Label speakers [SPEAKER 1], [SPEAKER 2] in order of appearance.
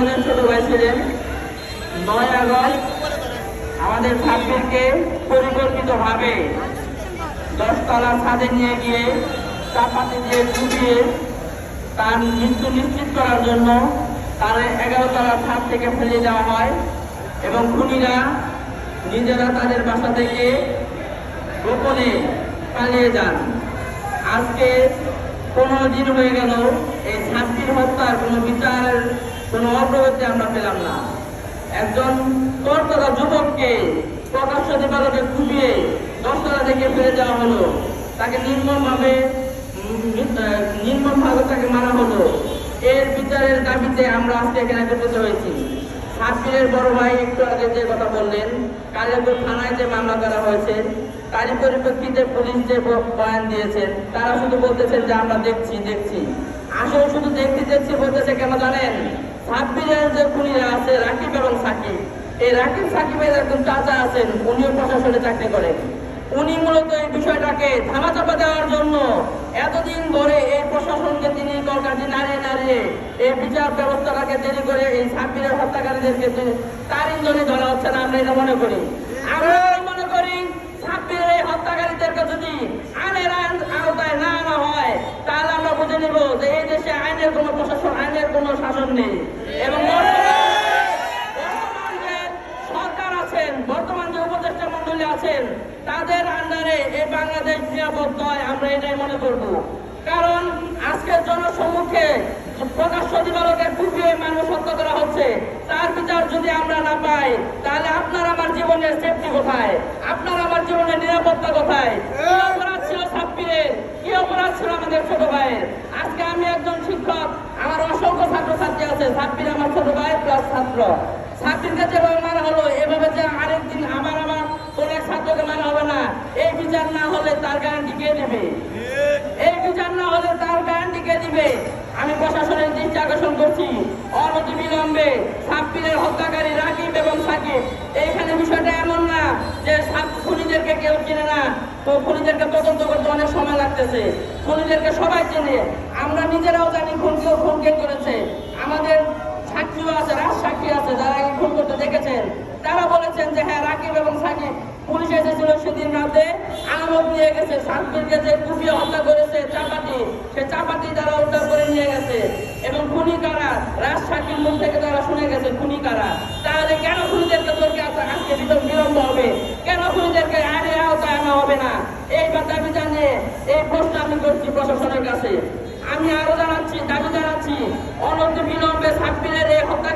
[SPEAKER 1] আমাদের ছোট ভাই ছিলেন। নয় আগস্ট আমাদের সাব্বিরকে পরিকল্পিতভাবে দশতলা ছাদে নিয়ে গিয়ে চাপাতি দিয়ে ডুবিয়ে তার মৃত্যু নিশ্চিত করার জন্য তার এগারো তলার ছাদ থেকে ফেলে দেওয়া হয় এবং খুনিরা নিজেরা তাদের বাসা থেকে গোপনে পালিয়ে যান। আজকে পনেরো দিন হয়ে গেল এই ছাত্রীর কোনো অগ্রগতি আমরা পেলাম না। একজন তরতরা যুবককে প্রকাশ্য দিবালকে কুপিয়ে দশতলা থেকে ফেলে দেওয়া হলো। তাকে নির্মমভাবে নির্মমভাবে তাকে মারা হলো। এর বিচারের দাবিতে আমরা আজকে এখানে একত্রিত হয়েছি। হাসিলের বড় ভাই একটু আগে যে কথা বললেন কালিয়াপুর থানায় যে মামলা করা হয়েছে, তারই পরিপ্রেক্ষিতে পুলিশ যে বয়ান দিয়েছেন, তারা শুধু বলতেছেন যে আমরা দেখছি দেখছি। আসলে শুধু দেখতে দেখছি বলতেছে কেন জানেন? সাব্বিরের খুনিরা আছে, রাকিব এবং সাকিব। এই রাকিব, সাকিবের একজন চাচা আছেন, উনিও প্রশাসনে চাকরি করেন। উনি মূলত এই বিষয়টাকে ধামাচাপা দেওয়ার জন্য এতদিন ধরে এই প্রশাসনকে তিনি কলকাঠি নাড়িয়ে নাড়িয়ে এই বিচার ব্যবস্থাটাকে দেরি করে এই সাব্বিরের হত্যাকারীদেরকে তার ইন্ধনে ধরা হচ্ছে না, আমরা এটা মনে করি। আমরা মনে করি সাব্বিরের এই হত্যাকারীদেরকে যদি আইনের আইন- আওতায় না আনা হয় তাহলে আমরা বুঝে নিব যে এই দেশে আইনের কোনো প্রশাসন আইনের কোনো শাসন নেই এবং বর্তমান বর্তমান যে সরকার আছেন বর্তমান যে উপদেষ্টা মন্ডলী আছেন তাদের আন্ডারে এই বাংলাদেশ নিরাপদ নয়, আমরা এটাই মনে করব। কারণ আজকে জনসম্মুখে প্রকাশ্য দিবালকে ডুবিয়ে মানুষ হত্যা করা হচ্ছে। তার বিচার যদি আমরা না পাই, তাহলে আপনার আমার জীবনের সেফটি কোথায়? আপনার আমার জীবনের নিরাপত্তা কোথায়? অপরাধ ছিল কি অপরাধ ছিল আমাদের ছোট ভাইয়ের? আজকে আমি একজন শিক্ষক, আমার অসংখ্য আছে। সাব্বির আমার ছোট প্লাস ছাত্র। ছাত্রীকে যেভাবে মারা না হলে তার গ্যারান্টি কে দেবে। এই বিচার না হলে তার গ্যারান্টি কে দিবে। আমি প্রশাসনের দৃষ্টি আকর্ষণ করছি। অনতি বিলম্বে সাব্বিরের হত্যাকারী রাকিব এবং সাকিব। এইখানে বিষয়টা এমন না যে খুনিদেরকে কেউ চিনে না। তো খুনিদেরকে তদন্ত করতে অনেক সময় লাগতেছে। খুনিদেরকে সবাই চেনে। আমরা নিজেরাও জানি খুন কেউ খুন কে করেছে আমাদের সাক্ষীও আছে রাজ সাক্ষী আছে যারা এই খুন করতে দেখেছেন তারা বলেছেন যে হ্যাঁ রাকিব এবং সাকিব পুলিশ এসেছিল সেদিন রাতে আলামত নিয়ে গেছে সাতবীরকে যে কুপিয়ে হত্যা করেছে, চাপাতি। সে চাপাতি তারা উদ্ধার করে নিয়ে গেছে। এবং খুনি কারা রাজ মুখ থেকে তারা শুনে গেছে খুনি কারা তাহলে কেন খুনিদেরকে তোরকে আজকে বিলম্ব হবে? কেন খুনিদেরকে আইনের আওতায় আনা হবে না? এই দাবি জানিয়ে এই প্রশ্ন আমি করছি প্রশাসনের কাছে। আমি আরও জানাচ্ছি, দাবি জানাচ্ছি অনন্ত বিলম্বে সাব্বিরের এই হত্যা